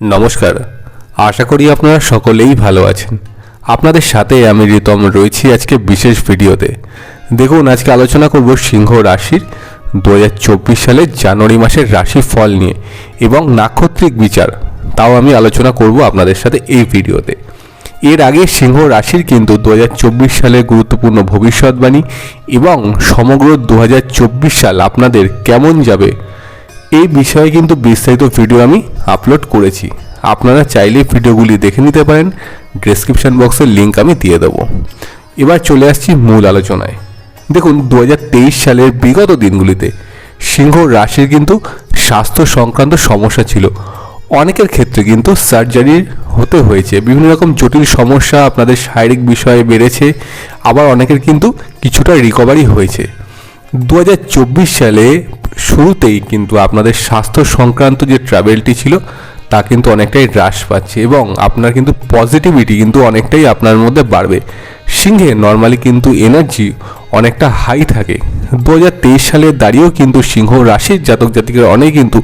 নমস্কার। আশা করি আপনারা সকলেই ভালো আছেন। আপনাদের সাথে আমি রিতম রয়েছি আজকে বিশেষ ভিডিওতে। দেখুন, আজকে আলোচনা করব সিংহ রাশির দু হাজার চব্বিশ সালের জানুয়ারি মাসের রাশি ফল নিয়ে এবং নাক্ষত্রিক বিচার। তাও আমি আলোচনা করব আপনাদের সাথে এই ভিডিওতে। এর আগে সিংহ রাশির কিন্তু দু হাজার চব্বিশ সালের গুরুত্বপূর্ণ ভবিষ্যৎবাণী এবং সমগ্র দু হাজার চব্বিশ সাল আপনাদের কেমন যাবে এই বিষয়ে কিন্তু বিস্তারিত ভিডিও আমি আপলোড করেছি। আপনারা চাইলে ভিডিওগুলি দেখে নিতে পারেন। ডেসক্রিপশন বক্সের লিঙ্ক আমি দিয়ে দেবো। এবার চলে আসছি মূল আলোচনায়। দেখুন দু হাজার তেইশ সালের বিগত দিনগুলিতে সিংহ রাশির কিন্তু স্বাস্থ্য সংক্রান্ত সমস্যা ছিল। অনেকের ক্ষেত্রে কিন্তু সার্জারির হতে হয়েছে। বিভিন্ন রকম জটিল সমস্যা আপনাদের শারীরিক বিষয়ে বেড়েছে। আবার অনেকের কিন্তু কিছুটা রিকভারি হয়েছে। দু হাজার চব্বিশ সালে শুরুতেই কিন্তু আপনাদের স্বাস্থ্য সংক্রান্ত যে ট্রাভেলটি ছিল, তা কিন্তু অনেকটাই হ্রাস পাচ্ছে এবং আপনার কিন্তু পজিটিভিটি কিন্তু অনেকটাই আপনার মধ্যে বাড়বে। সিংহে নর্মালি কিন্তু এনার্জি অনেকটা হাই থাকে। দু সালে দাঁড়িয়েও কিন্তু সিংহ রাশির জাতক জাতিকের অনেক কিন্তু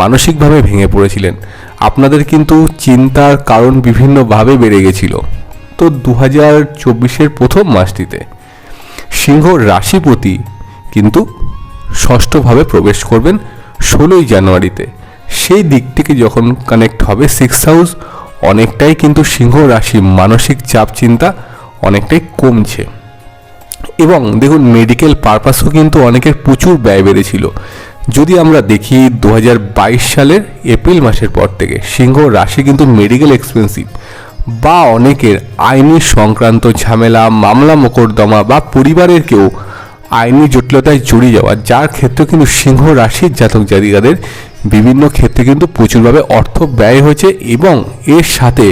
মানসিকভাবে ভেঙে পড়েছিলেন। আপনাদের কিন্তু চিন্তার কারণ বিভিন্নভাবে বেড়ে গেছিল। তো দু হাজার চব্বিশের প্রথম মাসটিতে সিংহ রাশিপতি কিন্তু ষষ্ঠভাবে প্রবেশ করবেন ষোলোই জানুয়ারিতে। সেই দিক থেকে যখন কানেক্ট হবে সিক্স হাউস অনেকটাই কিন্তু সিংহ রাশি মানসিক চাপ চিন্তা অনেকটাই কমছে। এবং দেখুন মেডিকেল পারপাসও কিন্তু অনেকের প্রচুর ব্যয় বেড়েছিল। যদি আমরা দেখি দু হাজার বাইশ সালের এপ্রিল মাসের পর থেকে, সিংহ রাশি কিন্তু মেডিকেল এক্সপেন্সিভ বা অনেকের আইনি সংক্রান্ত ঝামেলা মামলা মোকদ্দমা বা পরিবারের কেউ আইনি জটিলতায় জড়িয়ে যাওয়া, যার ক্ষেত্রে কিন্তু সিংহ রাশির জাতক জাতিকাদের বিভিন্ন ক্ষেত্রে কিন্তু প্রচুরভাবে অর্থ ব্যয় হয়েছে এবং এর সাথে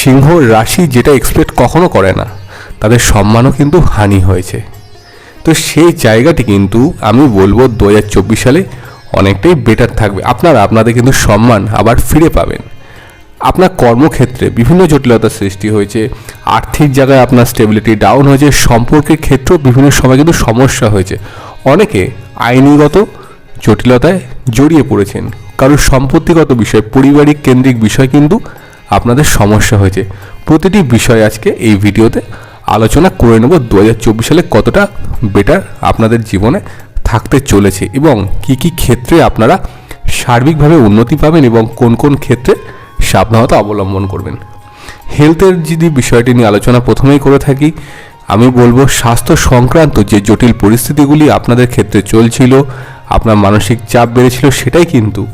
সিংহ রাশি যেটা এক্সপেক্ট কখনো করে না, তাদের সম্মানও কিন্তু হানি হয়েছে। তো সেই জায়গাটি কিন্তু আমি বলব দু হাজার চব্বিশ সালে অনেকটাই বেটার থাকবে। আপনারা, আপনাদের কিন্তু সম্মান আবার ফিরে পাবেন। আপনার কর্মক্ষেত্রে বিভিন্ন জটিলতার সৃষ্টি হয়েছে, আর্থিক জায়গায় আপনার স্টেবিলিটি ডাউন হয়েছে, সম্পর্কের ক্ষেত্রেও বিভিন্ন সময় কিন্তু সমস্যা হয়েছে। অনেকে আইনিগত জটিলতায় জড়িয়ে পড়েছেন। কারোর সম্পত্তিগত বিষয়, পারিবারিক কেন্দ্রিক বিষয় কিন্তু আপনাদের সমস্যা হয়েছে। প্রতিটি বিষয় আজকে এই ভিডিওতে আলোচনা করে নেব দু হাজার চব্বিশ সালে কতটা বেটার আপনাদের জীবনে থাকতে চলেছে এবং কি কি ক্ষেত্রে আপনারা সার্বিকভাবে উন্নতি পাবেন এবং কোন কোন ক্ষেত্রে সাবধানতা অবলম্বন করবেন। হেলথের যদি বিষয়টি নিয়ে আলোচনা প্রথমেই করে থাকি, আমি বলব স্বাস্থ্য সংক্রান্ত যে জটিল পরিস্থিতিগুলি আপনাদের ক্ষেত্রে চলছিল, আপনার মানসিক চাপ বেড়েছিল, সেটাই কিন্তু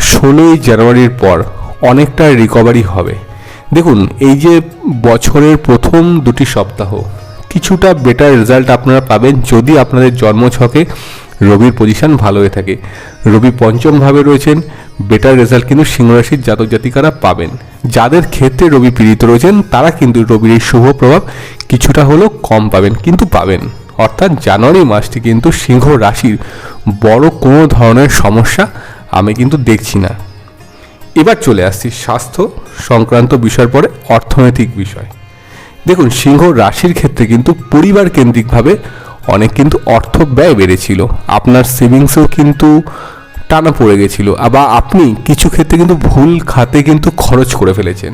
ষোলোই জানুয়ারির পর অনেকটা রিকভারি হবে। দেখুন, এই যে বছরের প্রথম দুটি সপ্তাহ, কিছুটা বেটার রেজাল্ট আপনারা পাবেন যদি আপনাদের জন্মছকে রবির পজিশন ভালো হয়ে থাকে। রবি পঞ্চমভাবে রয়েছেন বেটার রেজাল্ট কিন্তু সিংহরাশির জাতক জাতিকারা পাবেন। যাদের ক্ষেত্রে রবি পীড়িত রয়েছেন, তারা কিন্তু রবির এই শুভ প্রভাব কিছুটা হলেও কম পাবেন, কিন্তু পাবেন। অর্থাৎ জানুয়ারি মাসটি কিন্তু সিংহ রাশির বড় কোনো ধরনের সমস্যা আমি কিন্তু দেখছি না। এবার চলে আসছি স্বাস্থ্য সংক্রান্ত বিষয়ের পরে অর্থনৈতিক বিষয়। দেখুন, সিংহ রাশির ক্ষেত্রে কিন্তু পরিবার কেন্দ্রিকভাবে অনেক কিন্তু অর্থ ব্যয় বেড়েছিল। আপনার সেভিংসও কিন্তু টানা পড়ে গেছিল। আবার আপনি কিছু ক্ষেত্রে কিন্তু ভুল খাতে কিন্তু খরচ করে ফেলেছেন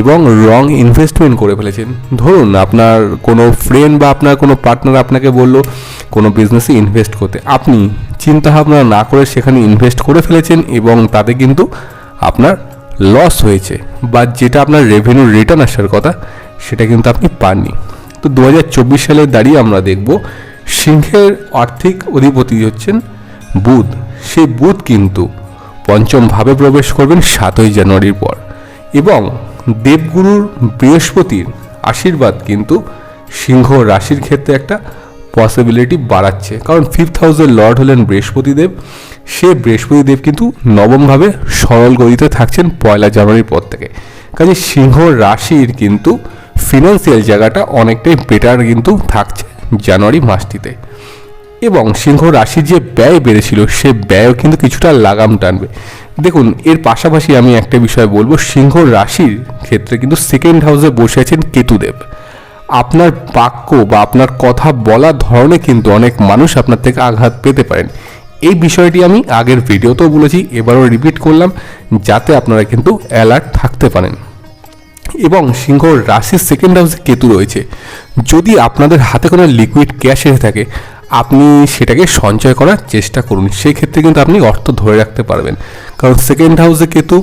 এবং রং ইনভেস্টমেন্ট করে ফেলেছেন। ধরুন আপনার কোনো ফ্রেন্ড বা আপনার কোনো পার্টনার আপনাকে বলল, কোনো বিজনেসে ইনভেস্ট করতে। আপনি চিন্তাভাবনা না করে সেখানে ইনভেস্ট করে ফেলেছেন এবং তাতে কিন্তু আপনার লস হয়েছে বা যেটা আপনার রেভিনিউ রিটার্ন আসার কথা, সেটা কিন্তু আপনি পাননি। তো দু হাজার চব্বিশ সালে দাঁড়িয়ে আমরা দেখব, সিংহের আর্থিক অধিপতি হচ্ছেন বুধ। সেই বুধ কিন্তু পঞ্চম ভাবে প্রবেশ করবেন সাতই জানুয়ারির পর। এবং দেবগুরুর বৃহস্পতির আশীর্বাদ কিন্তু সিংহ রাশির ক্ষেত্রে একটা পসিবিলিটি বাড়াচ্ছে। কারণ ফিফথ হাউসের লর্ড হলেন বৃহস্পতিদেব। সে বৃহস্পতিদেব কিন্তু নবমভাবে সরল গতিতে থাকছেন পয়লা জানুয়ারির পর থেকে। কাজে সিংহ রাশির কিন্তু ফিনান্সিয়াল জায়গাটা অনেকটাই বেটার কিন্তু থাকছে জানুয়ারি মাসটিতে। এবং সিংহ রাশির যে ব্যয় বেড়েছিল, সে ব্যয়ও কিন্তু কিছুটা লাগাম টানবে। দেখুন, এর পাশাপাশি আমি একটা বিষয় বলব, সিংহ রাশির ক্ষেত্রে কিন্তু সেকেন্ড হাউসে বসে আছেন কেতুদেব। আপনার বাক্য বা আপনার কথা বলার ধরনে কিন্তু অনেক মানুষ আপনার থেকে আঘাত পেতে পারেন। এই বিষয়টি আমি আগের ভিডিওতেও বলেছি, এবারও রিপিট করলাম, যাতে আপনারা কিন্তু অ্যালার্ট থাকতে পারেন। এবং সিংহ রাশির সেকেন্ড হাউসে কেতু রয়েছে। যদি আপনাদের হাতে কোনো লিকুইড ক্যাশ এসে থাকে আপনি সেটাকে সঞ্চয় করার চেষ্টা করুন। সেই ক্ষেত্রে কিন্তু আপনি অর্থ ধরে রাখতে পারবেন। কারণ সেকেন্ড হাউসে কেতু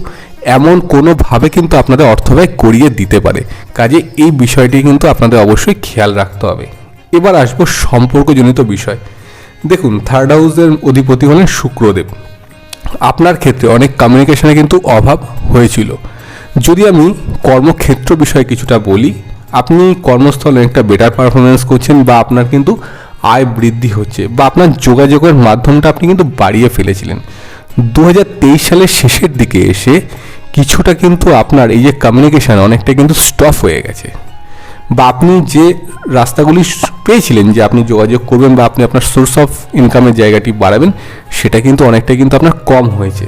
এমন কোনোভাবে কিন্তু আপনাদের অর্থ ব্যয় করিয়ে দিতে পারে। কাজে এই বিষয়টি কিন্তু আপনাদের অবশ্যই খেয়াল রাখতে হবে। এবার আসব সম্পর্কজনিত বিষয়। দেখুন থার্ড হাউসের অধিপতি হলেন শুক্রদেব। আপনার ক্ষেত্রে অনেক কমিউনিকেশনে কিন্তু অভাব হয়েছিল। যদি আমি কর্মক্ষেত্র বিষয়ে কিছুটা বলি আপনি কর্মস্থলে একটা বেটার পারফরমেন্স করছেন বা আপনার কিন্তু আয় বৃদ্ধি হচ্ছে বা আপনার যোগাযোগের মাধ্যমটা আপনি কিন্তু বাড়িয়ে ফেলেছিলেন। দু হাজার তেইশ সালের শেষের দিকে এসে কিছুটা কিন্তু আপনার এই যে কমিউনিকেশান অনেকটা কিন্তু স্টপ হয়ে গেছে। বা আপনি যে রাস্তাগুলি পেয়েছিলেন যে আপনি যোগাযোগ করবেন বা আপনি আপনার সোর্স অফ ইনকামের জায়গাটি বাড়াবেন, সেটা কিন্তু অনেকটা কিন্তু আপনার কম হয়েছে।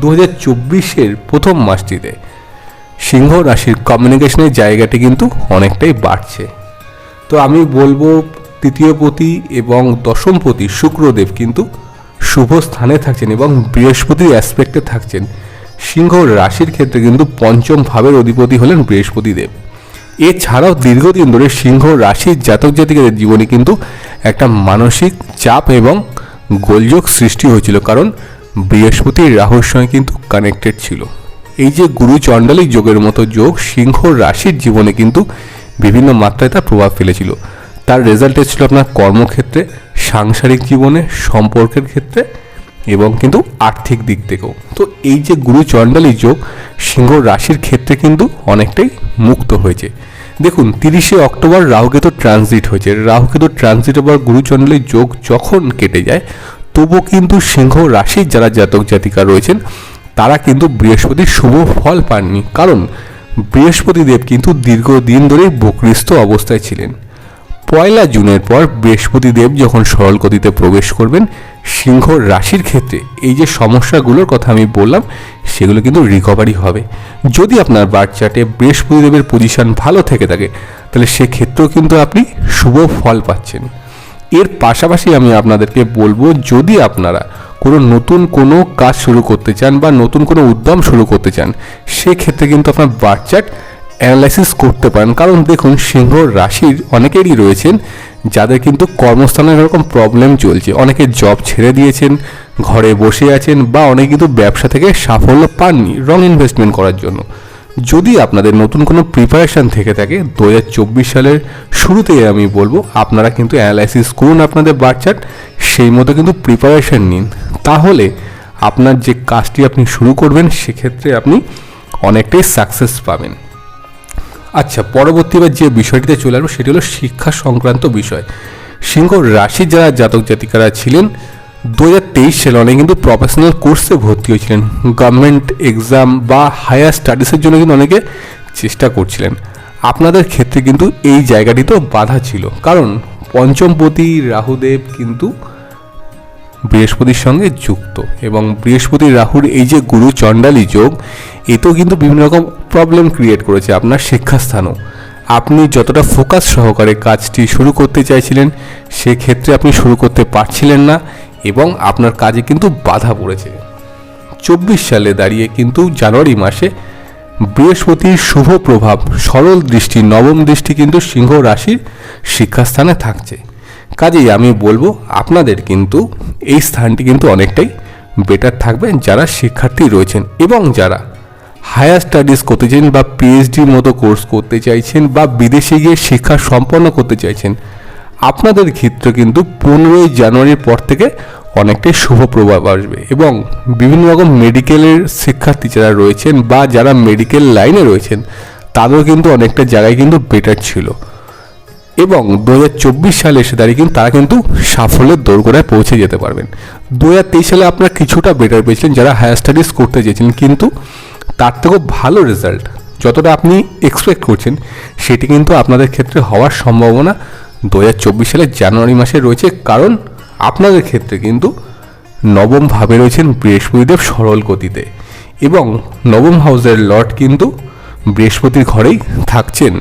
দু হাজার চব্বিশের প্রথম মাসটিতে সিংহ রাশির কমিউনিকেশনের জায়গাটি কিন্তু অনেকটাই বাড়ছে। তো আমি বলব তৃতীয়পতি এবং দশমপতি শুক্রদেব কিন্তু শুভ স্থানে থাকছেন এবং বৃহস্পতির অ্যাসপেক্টে থাকছেন। সিংহ রাশির ক্ষেত্রে কিন্তু পঞ্চম ভাবের অধিপতি হলেন বৃহস্পতি দেব এছাড়াও দীর্ঘদিন ধরে সিংহ রাশির জাতক জাতিকাদের জীবনে কিন্তু একটা মানসিক চাপ এবং গোলযোগ সৃষ্টি হয়েছিল, কারণ বৃহস্পতি রাহুর সঙ্গে কিন্তু কানেক্টেড ছিল। এই যে গুরু চণ্ডালিক যোগের মতো যোগ, সিংহ রাশির জীবনে কিন্তু বিভিন্ন মাত্রায় তার প্রভাব ফেলেছিল। তার রেজাল্ট এসেছিল আপনার কর্মক্ষেত্রে, সাংসারিক জীবনে, সম্পর্কের ক্ষেত্রে এবং কিন্তু আর্থিক দিক থেকেও। তো এই যে গুরু চণ্ডালী যোগ, সিংহ রাশির ক্ষেত্রে কিন্তু অনেকটাই মুক্ত হয়েছে। দেখুন, তিরিশে অক্টোবর রাহুকেতু ট্রানজিট হয়েছে। রাহুকেতু ট্রানজিট আবার গুরুচণ্ডলী যোগ যখন কেটে যায়, তবুও কিন্তু সিংহ রাশির যারা জাতক জাতিকা রয়েছেন তারা কিন্তু বৃহস্পতির শুভ ফল পাননি। কারণ বৃহস্পতি দেব কিন্তু দীর্ঘদিন ধরে বকরিস্থ অবস্থায় ছিলেন। পয়লা জুনের পর বৃহস্পতি দেব যখন সরল গতিতে প্রবেশ করবেন, সিংহ রাশির ক্ষেত্রে এই যে সমস্যাগুলোর কথা আমি বললাম, সেগুলো কিন্তু রিকভারি হবে। যদি আপনার বার্থ বৃহস্পতি দেবের পজিশন ভালো থেকে থাকে, তাহলে সেক্ষেত্রেও কিন্তু আপনি শুভ ফল পাচ্ছেন। এর পাশাপাশি আমি আপনাদেরকে বলব, যদি আপনারা কোনো নতুন কোনো কাজ শুরু করতে চান বা নতুন কোনো উদ্যম শুরু করতে চান, সেক্ষেত্রে কিন্তু আপনার বাচ্চার অ্যানালাইসিস করতে পারেন। কারণ দেখুন, সিংহ রাশির অনেকেরই রয়েছেন যাদের কিন্তু কর্মস্থানে এরকম প্রবলেম চলছে। অনেকে জব ছেড়ে দিয়েছেন, ঘরে বসে আছেন বা অনেকে কিন্তু ব্যবসা থেকে সাফল্য পাননি রং ইনভেস্টমেন্ট করার জন্য। যদি আপনাদের নতুন কোনো প্রিপারেশান থেকে থাকে দু হাজার চব্বিশ সালের শুরুতেই আমি বলব, আপনারা কিন্তু অ্যানালাইসিস করুন আপনাদের বাচ্চার সেই মতো কিন্তু প্রিপারেশান নিন। তাহলে আপনার যে কাজটি আপনি শুরু করবেন, সেক্ষেত্রে আপনি অনেকটাই সাকসেস পাবেন। আচ্ছা পরবর্তীবার যে বিষয়টিতে চলে আসব, সেটি হলো শিক্ষা সংক্রান্ত বিষয়। সিংহ রাশি যারা জাতক জাতিকারা ছিলেন দু হাজার তেইশ সালে অনেক কিন্তু প্রফেশনাল কোর্সে ভর্তি হয়েছিলেন। গভর্নমেন্ট এক্সাম বা হায়ার স্টাডিজের জন্য কিন্তু অনেকে চেষ্টা করছিলেন। আপনাদের ক্ষেত্রে কিন্তু এই জায়গাটি তো বাধা ছিল। কারণ পঞ্চমপতি রাহুদেব কিন্তু বৃহস্পতির সঙ্গে যুক্ত এবং বৃহস্পতি রাহুর এই যে গুরু চণ্ডালী যোগ, এতেও কিন্তু বিভিন্ন রকম প্রবলেম ক্রিয়েট করেছে আপনার শিক্ষাস্থানও। আপনি যতটা ফোকাস সহকারে কাজটি শুরু করতে চাইছিলেন, সেক্ষেত্রে আপনি শুরু করতে পারছিলেন না। এবং আপনার কাজে কিন্তু বাধা পড়েছে। চব্বিশ সালে দাঁড়িয়ে কিন্তু জানুয়ারি মাসে বৃহস্পতির শুভ প্রভাব, সরল দৃষ্টি, নবম দৃষ্টি কিন্তু সিংহ রাশির শিক্ষাস্থানে থাকছে। কাজেই আমি বলব, আপনাদের কিন্তু এই স্থানটি কিন্তু অনেকটাই বেটার থাকবে যারা শিক্ষার্থী রয়েছেন এবং যারা হায়ার স্টাডিজ করতে চাইছেন বা পিএইচডির মতো কোর্স করতে চাইছেন বা বিদেশে গিয়ে শিক্ষা সম্পন্ন করতে চাইছেন আপনাদের ক্ষেত্রে কিন্তু পনেরোই জানুয়ারির পর থেকে অনেকটাই শুভ প্রভাব আসবে এবং বিভিন্ন রকম মেডিকেলের শিক্ষার্থী যারা রয়েছেন বা যারা মেডিকেল লাইনে রয়েছেন তাদেরও কিন্তু অনেকটা জায়গায় কিন্তু বেটার ছিল। এবং দু হাজার চব্বিশ সালে এসে দাঁড়িয়ে কিন্তু তারা কিন্তু সাফল্যের দোরগোড়ায় পৌঁছে যেতে পারবেন। দু হাজার তেইশ সালে আপনারা কিছুটা বেটার পেয়েছিলেন যারা হায়ার স্টাডিজ করতে চেয়েছিলেন, কিন্তু তার থেকেও ভালো রেজাল্ট যতটা আপনি এক্সপেক্ট করছেন, সেটি কিন্তু আপনাদের ক্ষেত্রে হওয়ার সম্ভাবনা দু সালের জানুয়ারি মাসে রয়েছে কারণ আপনাদের ক্ষেত্রে কিন্তু নবম ভাবে রয়েছেন বৃহস্পতিদেব সরল গতিতে এবং নবম হাউসের লর্ড কিন্তু বৃহস্পতির ঘরেই থাকছেন।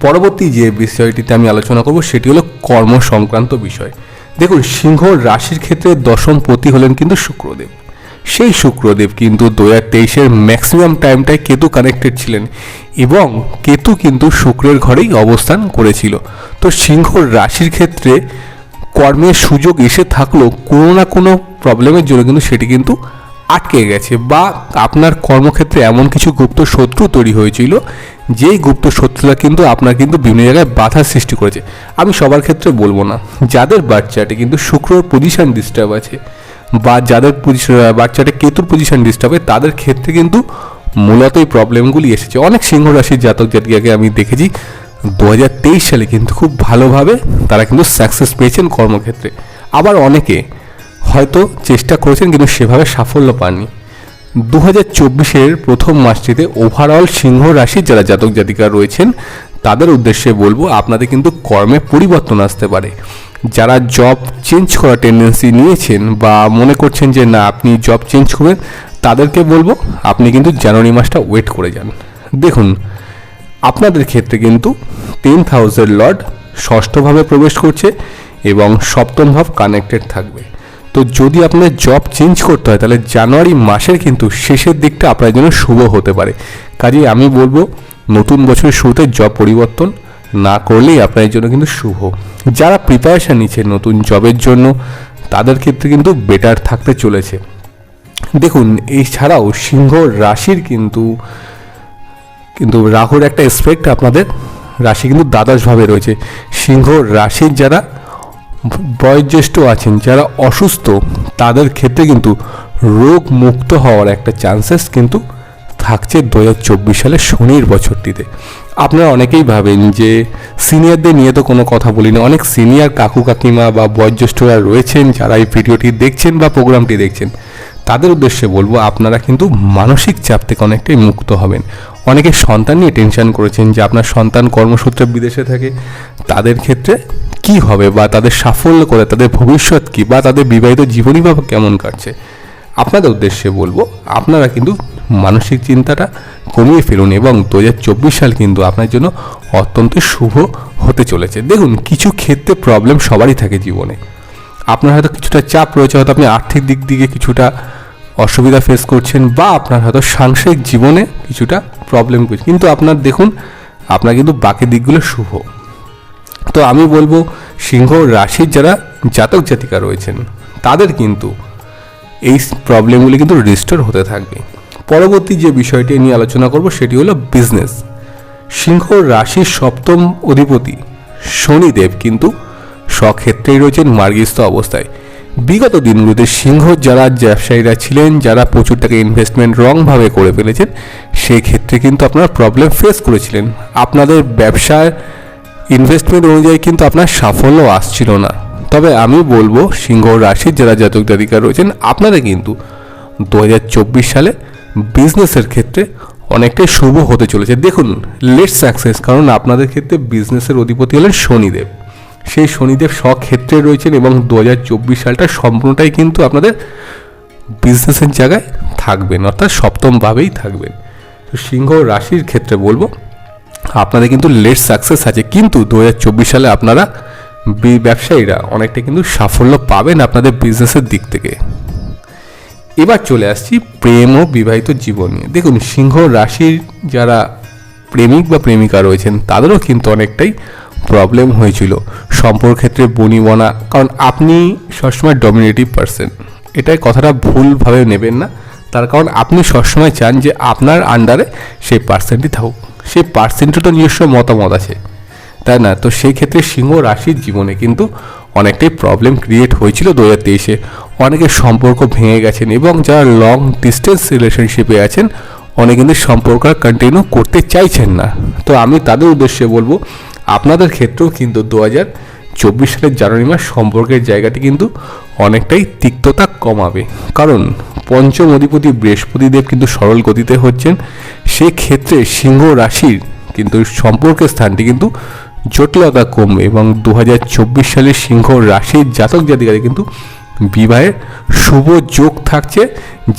পরবর্তী যে বিষয়টিতে আমি আলোচনা করব সেটি হলো কর্ম সংক্রান্ত বিষয়। দেখুন, সিংহ রাশির ক্ষেত্রে দশম পতি হলেন কিন্তু শুক্রদেব। সেই শুক্রদেব কিন্তু দু হাজার তেইশের ম্যাক্সিমাম টাইমটায় কেতু কানেক্টেড ছিলেন এবং কেতু কিন্তু শুক্রের ঘরেই অবস্থান করেছিল। তো সিংহ রাশির ক্ষেত্রে কর্মের সুযোগ এসে থাকলেও কোনো না কোনো প্রবলেমের জন্য কিন্তু সেটি কিন্তু আটকে গেছে বা আপনার কর্মক্ষেত্রে এমন কিছু গুপ্ত শত্রু তৈরি হয়েছিল, যেই গুপ্ত শত্রুরা কিন্তু আপনার কিন্তু বিভিন্ন জায়গায় বাধা সৃষ্টি করেছে। আমি সবার ক্ষেত্রে বলব না, যাদের বাচ্চাটি কিন্তু শুক্রর পজিশন ডিস্টার্ব আছে বা যাদের পজিশন বাচ্চাটা কেতুর পজিশন ডিস্টার্ব হয় তাদের ক্ষেত্রে কিন্তু মূলত এই প্রবলেমগুলি এসেছে। অনেক সিংহ রাশির জাতক জাতিকাকে আমি দেখেছি দু হাজার তেইশ সালে কিন্তু খুব ভালোভাবে তারা কিন্তু সাকসেস পেয়েছেন কর্মক্ষেত্রে। আবার অনেকে হয়তো চেষ্টা করেছেন কিন্তু সেভাবে সাফল্য পাননি। দু হাজার চব্বিশের প্রথম মাসটিতে ওভারঅল সিংহ রাশির যারা জাতক জাতিকা রয়েছেন তাদের উদ্দেশ্যে বলব, আপনাদের কিন্তু কর্মে পরিবর্তন আসতে পারে। যারা জব চেঞ্জ করার টেন্ডেন্সি নিয়েছেন বা মনে করছেন যে, না, আপনি জব চেঞ্জ করবেন, তাদেরকে বলব, আপনি কিন্তু জানুয়ারি মাসটা ওয়েট করে যান। দেখুন, আপনাদের ক্ষেত্রে কিন্তু টেন্থ হাউসের লর্ড ষষ্ঠভাবে প্রবেশ করছে এবং সপ্তম ভাব কানেক্টেড থাকবে। তো যদি আপনার জব চেঞ্জ করতে হয়, তাহলে জানুয়ারি মাসের কিন্তু শেষের দিকটা আপনার জন্য শুভ হতে পারে। কাজে আমি বলব নতুন বছরের শুরুতে জব পরিবর্তন না করলেই আপনার জন্য কিন্তু শুভ। যারা প্রিপারেশান নিচ্ছে নতুন জবের জন্য, তাদের ক্ষেত্রে কিন্তু বেটার থাকতে চলেছে। দেখুন, এছাড়াও সিংহ রাশির কিন্তু কিন্তু রাহুর একটা এসপেক্ট আপনাদের, রাশি কিন্তু দ্বাদশভাবে রয়েছে। সিংহ রাশির যারা বয়োজ্যেষ্ঠ আছেন, যারা অসুস্থ, তাদের ক্ষেত্রে কিন্তু রোগ মুক্ত হওয়ার একটা চান্সেস কিন্তু থাকছে দু চব্বিশ সালে শনির বছরটিতে। আপনারা অনেকেই ভাবেন যে সিনিয়রদের নিয়ে তো কোনো কথা বলি না অনেক সিনিয়র কাকু কাকিমা বা বয়োজ্যেষ্ঠরা রয়েছেন যারা এই ভিডিওটি দেখছেন বা প্রোগ্রামটি দেখছেন। তাদের উদ্দেশ্যে বলব, আপনারা কিন্তু মানসিক চাপ থেকে অনেকটাই মুক্ত হবেন। অনেকে সন্তান নিয়ে টেনশন করেছেন যে আপনার সন্তান কর্মসূত্রে বিদেশে থাকে, তাদের ক্ষেত্রে কি হবে বা তাদের সাফল্য করে, তাদের ভবিষ্যৎ কী বা তাদের বিবাহিত জীবনই বা কেমন কাটছে? আপনাদের উদ্দেশ্যে বলব, আপনারা কিন্তু মানসিক চিন্তাটা কমিয়ে ফেলুন এবং দু হাজার চব্বিশ সাল কিন্তু আপনার জন্য অত্যন্ত শুভ হতে চলেছে। দেখুন, কিছু ক্ষেত্রে প্রবলেম সবারই থাকে জীবনে। আপনার হয়তো কিছুটা চাপ রয়েছে, হয়তো আপনি আর্থিক দিক থেকে কিছুটা অসুবিধা ফেস করছেন বা আপনার হয়তো সাংসারিক জীবনে কিছুটা প্রবলেম করছে কিন্তু আপনার দেখুন, আপনার কিন্তু বাকি দিকগুলো শুভ। তো আমি বলব, সিংহ রাশির যারা জাতক জাতিকা রয়েছেন, তাদের কিন্তু এই প্রবলেমগুলি কিন্তু রিস্টোর হতে থাকবে। পরবর্তী যে বিষয়টি নিয়ে আলোচনা করব সেটি হলো বিজনেস সিংহ রাশির সপ্তম অধিপতি শনিদেব কিন্তু স্বক্ষেত্রেই রয়েছেন মার্গিস্থ অবস্থায়। বিগত দিনগুলোতে সিংহ যারা ব্যবসায়ীরা ছিলেন, যারা প্রচুর টাকা ইনভেস্টমেন্ট রংভাবে করে ফেলেছেন সেই ক্ষেত্রে কিন্তু আপনারা প্রবলেম ফেস করেছিলেন। আপনাদের ব্যবসার ইনভেস্টমেন্ট অনুযায়ী কিন্তু আপনার সাফল্য আসছিল না। তবে আমি বলব সিংহ রাশির যারা জাতক জাতিকা রয়েছেন আপনারা কিন্তু দু হাজার চব্বিশ সালে বিজনেসের ক্ষেত্রে অনেকটাই শুভ হতে চলেছে। দেখুন লেট সাকসেস কারণ আপনাদের ক্ষেত্রে বিজনেসের অধিপতি হলেন শনিদেব। সেই শনিদেব স্বক্ষেত্রে রয়েছেন এবং দু হাজার চব্বিশ সালটা সম্পূর্ণটাই কিন্তু আপনাদের বিজনেসের জায়গায় থাকবেন, অর্থাৎ সপ্তমভাবেই থাকবেন। তো সিংহ রাশির ক্ষেত্রে বলব, আপনাদের কিন্তু লেট সাকসেস আছে। কিন্তু দু হাজার চব্বিশ সালে আপনারা ব্যবসায়ীরা অনেকটা কিন্তু সাফল্য পাবেন আপনাদের বিজনেসের দিক থেকে। এবার চলে আসছি প্রেম ও বিবাহিত জীবন নিয়ে। দেখুন, সিংহ রাশির যারা প্রেমিক বা প্রেমিকা রয়েছেন, তাদেরও কিন্তু অনেকটাই প্রবলেম হয়েছিল। সম্পর্ক ক্ষেত্রে বনিবনা, কারণ আপনি সবসময় ডমিনেটিভ পার্সন এটাই কথাটা ভুলভাবে নেবেন না। তার কারণ আপনি সবসময় চান যে আপনার আন্ডারে সেই পার্সেন্টই থাকুক। সেই পার্সেন্টের তো নিজস্ব মতামত আছে। তাই না? তো সেই ক্ষেত্রে সিংহ রাশির জীবনে কিন্তু অনেকটাই প্রবলেম ক্রিয়েট হয়েছিল দু হাজার তেইশে। অনেকের সম্পর্ক ভেঙে গেছেন এবং যারা লং ডিস্টেন্স রিলেশনশিপে আছেন, অনেক কিন্তু সম্পর্ক কন্টিনিউ করতে চাইছেন না। তো আমি তাদের উদ্দেশ্যে বলব, আপনাদের ক্ষেত্রেও কিন্তু দু হাজার চব্বিশ সালের জানুয়ারি মাস সম্পর্কের জায়গাটি কিন্তু অনেকটাই তিক্ততা কমাবে। কারণ পঞ্চম অধিপতি বৃহস্পতিদেব কিন্তু সরল গতিতে হচ্ছেন। সেক্ষেত্রে সিংহ রাশির কিন্তু সম্পর্কের স্থানটি কিন্তু জটিলতা কমবে এবং দু হাজার চব্বিশ সালের সিংহ রাশির জাতক জাতিকাদের কিন্তু বিবাহের শুভ যোগ থাকছে,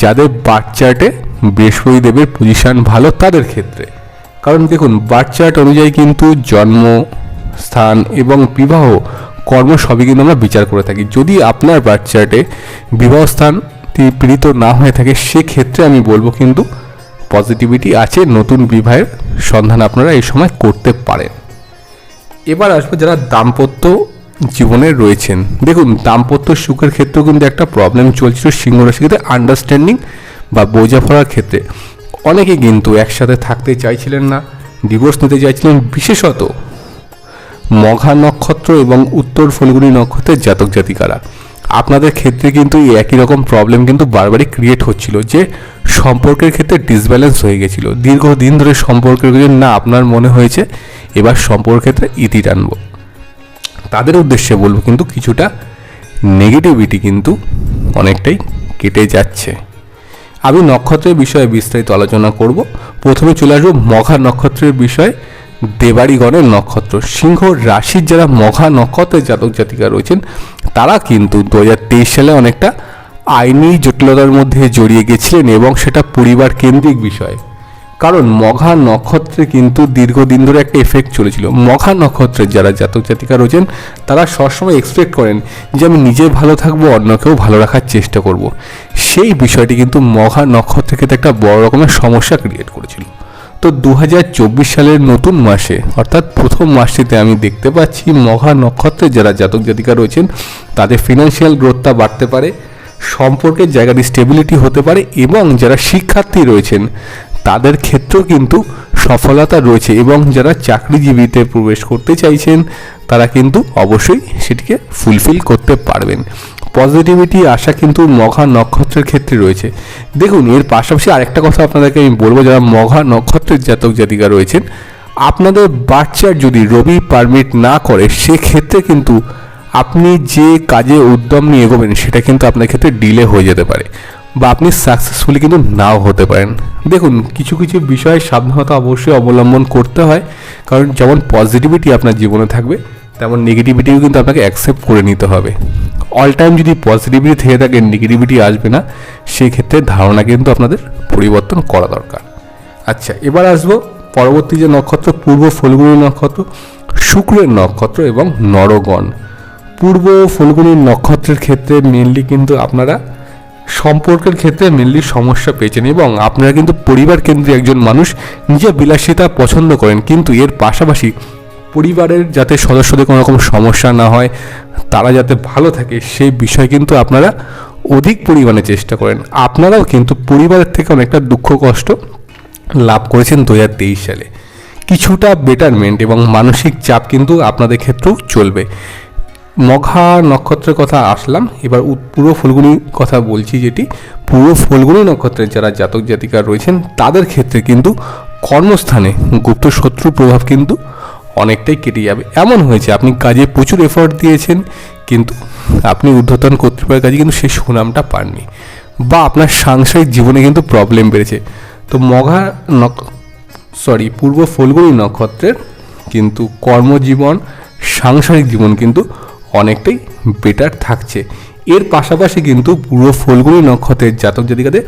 যাদের বার্থ চার্টে বৃহস্পতি দেবের পজিশন ভালো তাদের ক্ষেত্রে। কারণ দেখুন, বার্থ চার্ট অনুযায়ী কিন্তু জন্ম, স্থান এবং বিবাহ, কর্ম সবই কিন্তু আমরা বিচার করে থাকি। যদি আপনার বাচ্চাটে বিবাহ স্থানটি পীড়িত না হয়ে থাকে, সেক্ষেত্রে আমি বলব কিন্তু পজিটিভিটি আছে, নতুন বিবাহের সন্ধান আপনারা এই সময় করতে পারেন। এবার আসব যারা দাম্পত্য জীবনে রয়েছেন। দেখুন, দাম্পত্য সুখের ক্ষেত্রেও কিন্তু একটা প্রবলেম চলছিল সিংহ রাশির ক্ষেত্রে আন্ডারস্ট্যান্ডিং বা বোঝা বোঝাপড়ার ক্ষেত্রে। অনেকে কিন্তু একসাথে থাকতে চাইছিলেন না ডিভোর্স নিতে চাইছিলেন, বিশেষত মঘা নক্ষত্র এবং উত্তর ফলগুনি নক্ষত্রের জাতক জাতিকারা আপনাদের ক্ষেত্রে কিন্তু এই একই রকম প্রবলেম কিন্তু বারবারই ক্রিয়েট হচ্ছিল যে সম্পর্কের ক্ষেত্রে ডিসব্যালেন্স হয়ে গেছিল। দীর্ঘদিন ধরে সম্পর্কের না আপনার মনে হয়েছে, এবার সম্পর্কের ক্ষেত্রে ইতি টানবো। তাদের উদ্দেশ্যে বলব কিন্তু কিছুটা নেগেটিভিটি কিন্তু অনেকটাই কেটে যাচ্ছে। আমি নক্ষত্রের বিষয়ে বিস্তারিত আলোচনা করব। প্রথমে চলে আসব মঘা নক্ষত্রের বিষয়ে। দেবাড়িগণের নক্ষত্র। সিংহ রাশির যারা মঘা নক্ষত্রের জাতক জাতিকা রয়েছেন, তারা কিন্তু দু হাজার তেইশ সালে অনেকটা আইনি জটিলতার মধ্যে জড়িয়ে গেছিলেন এবং সেটা পরিবার কেন্দ্রিক বিষয়। কারণ মঘা নক্ষত্রে কিন্তু দীর্ঘদিন ধরে একটা এফেক্ট চলেছিল। মঘা নক্ষত্রের যারা জাতক জাতিকা রয়েছেন, তারা সবসময় এক্সপেক্ট করেন যে আমি নিজে ভালো থাকব, অন্যকেও ভালো রাখার চেষ্টা করব। সেই বিষয়টি কিন্তু মঘা নক্ষত্রের ক্ষেত্রে একটা বড় রকমের সমস্যা ক্রিয়েট করেছিল। তো দু হাজার চব্বিশ সালের নতুন মাসে, অর্থাৎ প্রথম মাসটিতে আমি দেখতে পাচ্ছি মঘা নক্ষত্রের যারা জাতক জাতিকা রয়েছেন, তাদের ফিনান্সিয়াল গ্রোথটা বাড়তে পারে, সম্পর্কের জায়গাটি স্টেবিলিটি হতে পারে এবং যারা শিক্ষার্থী রয়েছেন, তাদের ক্ষেত্রেও কিন্তু সফলতা রয়েছে এবং যারা চাকরিজীবীতে প্রবেশ করতে চাইছেন, তারা কিন্তু অবশ্যই সেটিকে ফুলফিল করতে পারবেন। পজিটিভিটি আশা কিন্তু মঘা নক্ষত্রের ক্ষেত্রে রয়েছে। দেখুন, এর পাশাপাশি আরেকটা কথা আপনাদেরকে আমি বলব, যারা মঘা নক্ষত্রের জাতক জাতিকা রয়েছেন, আপনাদের বাচ্চার যদি রবি পারমিট না করে, সেক্ষেত্রে কিন্তু আপনি যে কাজে উদ্যম নিয়ে এগোবেন, সেটা কিন্তু আপনার ক্ষেত্রে ডিলে হয়ে যেতে পারে বা আপনি সাকসেসফুলি কিন্তু নাও হতে পারেন। দেখুন, কিছু কিছু বিষয়ে সাবধানতা অবশ্যই অবলম্বন করতে হয়, কারণ যেমন পজিটিভিটি আপনার জীবনে থাকবে তেমন নেগেটিভিটিও কিন্তু আপনাকে অ্যাকসেপ্ট করে নিতে হবে। অল টাইম যদি পজিটিভিটি থেকে থাকে নেগেটিভিটি আসবে না সেই ক্ষেত্রে ধারণা কিন্তু আপনাদের পরিবর্তন করা দরকার। আচ্ছা এবার আসব পরবর্তী যে নক্ষত্র, পূর্ব ফলগুনি নক্ষত্র, শুক্রের নক্ষত্র এবং নরগণ। পূর্ব ফলগুনি নক্ষত্রের ক্ষেত্রে মেনলি কিন্তু আপনারা সম্পর্কের ক্ষেত্রে মেনলি সমস্যা পেয়েছেন এবং আপনারা কিন্তু পরিবার কেন্দ্রে একজন মানুষ, নিজের বিলাসিতা পছন্দ করেন, কিন্তু এর পাশাপাশি পরিবারের যাতে সদস্যদের কোনো রকম সমস্যা না হয়, তারা যাতে ভালো থাকে, সেই বিষয় কিন্তু আপনারা অধিক পরিমাণে চেষ্টা করেন। আপনারাও কিন্তু পরিবারের থেকে অনেকটা দুঃখ কষ্ট লাভ করেছেন দু হাজার তেইশ সালে। কিছুটা বেটারমেন্ট এবং মানসিক চাপ কিন্তু আপনাদের ক্ষেত্রেও চলবে। মঘা নক্ষত্রের কথা আসলাম, এবার পুরো ফুলগুনি কথা বলছি যেটি। পুরো ফুলগুনি নক্ষত্রের যারা জাতক জাতিকা রয়েছেন, তাদের ক্ষেত্রে কিন্তু কর্মস্থানে গুপ্ত শত্রু প্রভাব কিন্তু অনেকটাই কেটে যাবে। এমন হয়েছে, আপনি কাজে প্রচুর এফোর্ট দিয়েছেন, কিন্তু আপনি ঊর্ধ্বতন কর্তৃপক্ষের কাজে কিন্তু সেই সুনামটা পাননি বা আপনার সাংসারিক জীবনে কিন্তু প্রবলেম বেড়েছে। তো মঘা নক সরি পূর্ব ফলগুনি নক্ষত্রের কিন্তু কর্মজীবন, সাংসারিক জীবন কিন্তু অনেকটাই বেটার থাকছে। এর পাশাপাশি কিন্তু পূর্ব ফলগুনি নক্ষত্রের জাতক জাতিকাদের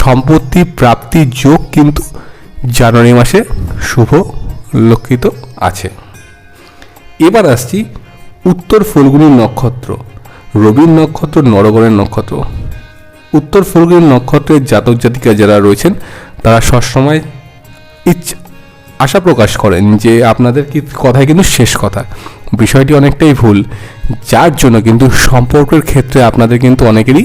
সম্পত্তি প্রাপ্তি যোগ কিন্তু জানুয়ারি মাসে শুভ লক্ষিত আছে। এবার আসছি উত্তর ফলগুনি নক্ষত্র রবির নক্ষত্র, নরগণের নক্ষত্র। উত্তর ফলগুনি নক্ষত্রের জাতক জাতিকা যারা রয়েছেন, তারা সবসময় ইচ্ছা, আশা প্রকাশ করেন যে আপনাদের কি কথাই কিন্তু শেষ কথা। বিষয়টি অনেকটাই ভুল, যার জন্য কিন্তু সম্পর্কের ক্ষেত্রে আপনাদের কিন্তু অনেকেরই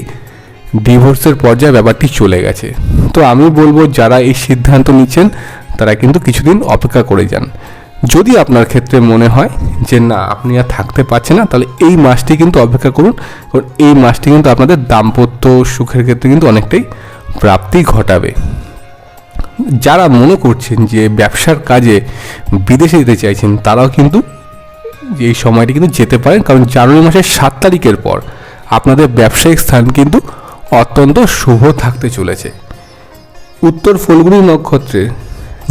ডিভোর্সের পর্যায়ে ব্যাপারটি চলে গেছে। তো আমি বলব, যারা এই সিদ্ধান্ত নিচ্ছেন, তারা কিন্তু কিছুদিন অপেক্ষা করে যান। যদি আপনার ক্ষেত্রে মনে হয় যে না, আপনি আর থাকতে পারছেন না, তাহলে এই মাসটি কিন্তু অপেক্ষা করুন। কারণ এই মাসটি কিন্তু আপনাদের দাম্পত্য সুখের ক্ষেত্রে কিন্তু অনেকটাই প্রাপ্তি ঘটাবে। যারা মনে করছেন যে ব্যবসার কাজে বিদেশে যেতে চাইছেন, তারাও কিন্তু এই সময়টি কিন্তু যেতে পারেন। কারণ জানুয়ারি মাসের সাত তারিখের পর আপনাদের ব্যবসায়িক স্থান কিন্তু অত্যন্ত শুভ থাকতে চলেছে। উত্তর ফলগুনি নক্ষত্রে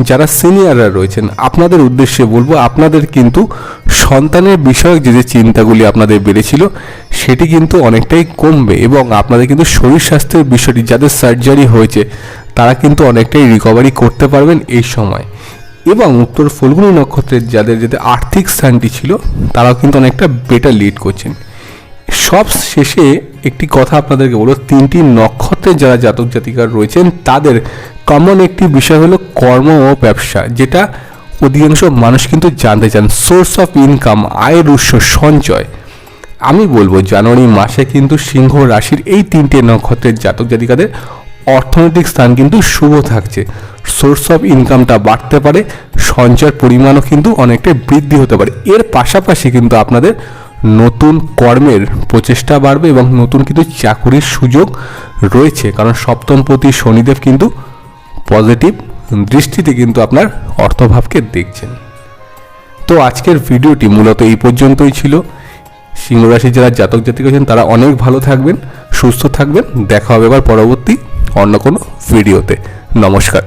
যারা সিনিয়ররা রয়েছেন, আপনাদের উদ্দেশ্যে বলব, আপনাদের কিন্তু সন্তানের বিষয়ক যে যে চিন্তাগুলি আপনাদের বেড়েছিল, সেটি কিন্তু অনেকটাই কমবে এবং আপনাদের কিন্তু শরীর স্বাস্থ্যের বিষয়টি, যাদের সার্জারি হয়েছে, তারা কিন্তু অনেকটাই রিকভারি করতে পারবেন এই সময়। এবং উত্তর ফলগুনি নক্ষত্রের যাদের যাদের আর্থিক স্থানটি ছিল, তারাও কিন্তু অনেকটা বেটার লিড করছেন। সব শেষে একটি কথা আপনাদেরকে বলব, তিনটি নক্ষত্রের যারা জাতক জাতিকার রয়েছেন, তাদের কমন একটি বিষয় হলো কর্ম ও ব্যবসা, যেটা অধিকাংশ মানুষ কিন্তু জানতে চান। সোর্স অফ ইনকাম আয়ের উৎস, সঞ্চয়। আমি বলব, জানুয়ারি মাসে কিন্তু সিংহ রাশির এই তিনটে নক্ষত্রের জাতক জাতিকাদের অর্থনৈতিক স্থান কিন্তু শুভ থাকছে। সোর্স অফ ইনকামটা বাড়তে পারে, সঞ্চয়ের পরিমাণও কিন্তু অনেকটা বৃদ্ধি হতে পারে। এর পাশাপাশি কিন্তু আপনাদের নতুন কর্মের প্রচেষ্টা বাড়বে এবং নতুন কিন্তু চাকুরির সুযোগ রয়েছে। কারণ সপ্তমপতি শনিদেব কিন্তু পজিটিভ দৃষ্টিতে কিন্তু আপনার অর্থভাবকে দেখছেন। তো আজকের ভিডিওটি মূলত এই পর্যন্তই ছিল। সিংহরাশি যারা জাতক জাতিক আছেন, তারা অনেক ভালো থাকবেন, সুস্থ থাকবেন। দেখা হবে এবার পরবর্তী অন্য কোনো ভিডিওতে। নমস্কার।